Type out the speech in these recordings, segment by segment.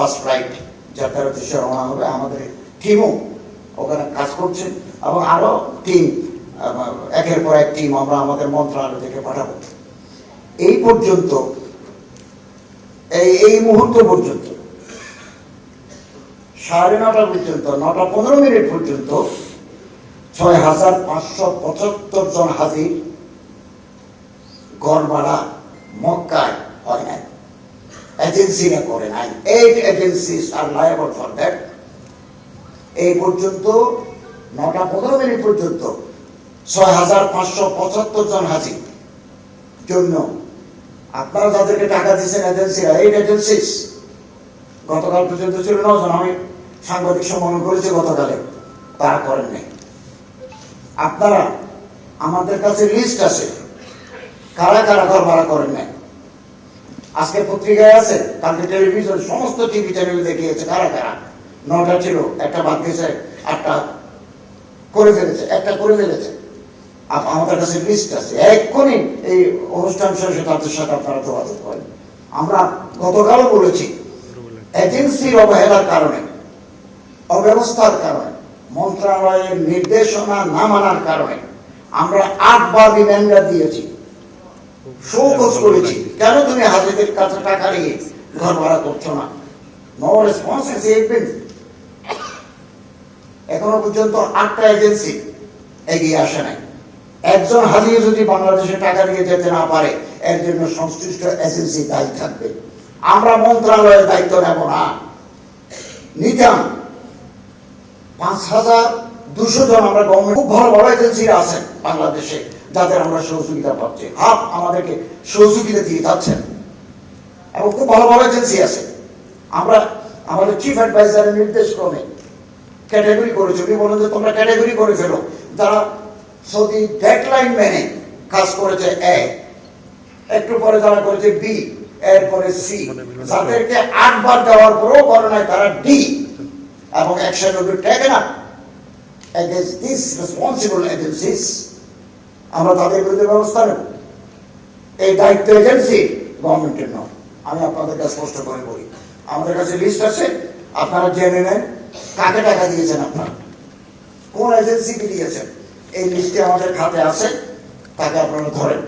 First flight যাত্রার উদ্দেশ্যে রওনা হবে, আমাদের টিমও ওখানে কাজ করছে, এবং আরও টিম একের পর এক টিম আমরা আমাদের মন্ত্রণালয় থেকে পাঠাবো। এই পর্যন্ত, এই এই মুহূর্ত পর্যন্ত, সাড়ে নটা পর্যন্ত, নটা পনেরো মিনিট পর্যন্ত, ছয় হাজার পাঁচশো পঁচাত্তর জন হাজির গড় ভাড়া এজেন্সিরা করে নাই। Eight agencies R liable for that এই পর্যন্ত, নটা পনেরো মিনিট পর্যন্ত ছয় হাজার পাঁচশো পঁচাত্তর জন হাজির। জন্য আপনারা যাদেরকে টাকা দিচ্ছেন এজেন্সিরা এইট এজেন্সিস গতকাল পর্যন্ত ছিল নজন আমি সাংবাদিক সম্মেলন করেছি গতকালে, তারা করেন নাই। আপনারা, আমাদের কাছে লিস্ট আছে, কারা কারা ঘর ভাড়া করেন নাই? আজকে পত্রিকায় আছে কালকে টেলিভিশন সমস্ত টিভি চ্যানেল দেখিয়েছে, কারা কারা? নটা ছিল, একটা বাদ গেছে আটটা করে ফেলেছে, একটা করে ফেলেছে। আমাদের কাছে লিস্ট আছে। এক্ষুনি এই অনুষ্ঠান শেষে তাদের সাথে আপনারা যোগাযোগ করেন। আমরা গতকালও বলেছি এজেন্সির অবহেলার কারণে, অব্যবস্থার কারণে, মন্ত্রণালয়ের নির্দেশনা না মানার কারণে, আমরা আট আটবার রিমাইন্ডার দিয়েছি। শোকজ করেছি। কেন তুমি হাজিদের কাছে টাকা নিয়ে ঘর ভাড়া করছ না? নো রেসপন্স এখনও পর্যন্ত আটটা এজেন্সি এগিয়ে আসে নাই। একজন হাজির যদি বাংলাদেশে টাকা নিয়ে যেতে না পারে, এর জন্য সংশ্লিষ্ট এজেন্সি দায়ী থাকবে। আমরা মন্ত্রণালয়ের দায়িত্ব নেব না। নিতাম পাঁচ হাজার দুশো জন আমরা গভর্নমেন্ট খুব ভালো বড় এজেন্সি আছেন বাংলাদেশে। যাদের আমরা সহযোগিতা পাচ্ছি। হাফ আমাদেরকে সহযোগিতা দিয়ে যাচ্ছেন। এবং খুব ভালো ভালো এজেন্সি আছে। আমরা আমাদের চিফ অ্যাডভাইজারের নির্দেশ ক্রমে ক্যাটাগরি করেছি। উনি বলেন যে, তোমরা ক্যাটাগরি করে ফেলো। যারা সৌদি ডেডলাইন মেনে কাজ করেছে এ একটু পরে যারা করেছে বি এরপরে সি যাদেরকে আটবার দেওয়ার পরেও করে নাই, তারা ডি এবং B taken up against these responsible agencies আমরা তাদের বিরুদ্ধে ব্যবস্থা নেব। এই দায়িত্ব এজেন্সি গভর্নমেন্টের নয়। আমি আপনাদের কাছে স্পষ্ট করে বলি। আমাদের কাছে লিস্ট আছে, আপনারা জেনে নেন কাকে টাকা দিয়েছেন আপনারা। কোন এজেন্সিকে দিয়েছেন? এই লিস্টে আমাদের খাতে আছে, তাকে আপনারা ধরেন।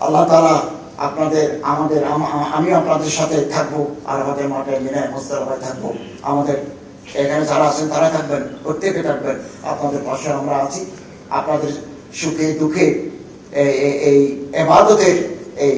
আল্লাহ তালা আপনাদের, আমাদের, আম- আপনাদের সাথে থাকব, আর আমাদের মাঠে মিনায় মোস্তাফায় থাকব। আমাদের এখানে যারা আছেন তারা থাকবেন, প্রত্যেকে থাকবেন। আপনাদের পাশে আমরা আছি। আপনাদের সুখে দুঃখে এই- এবাদতের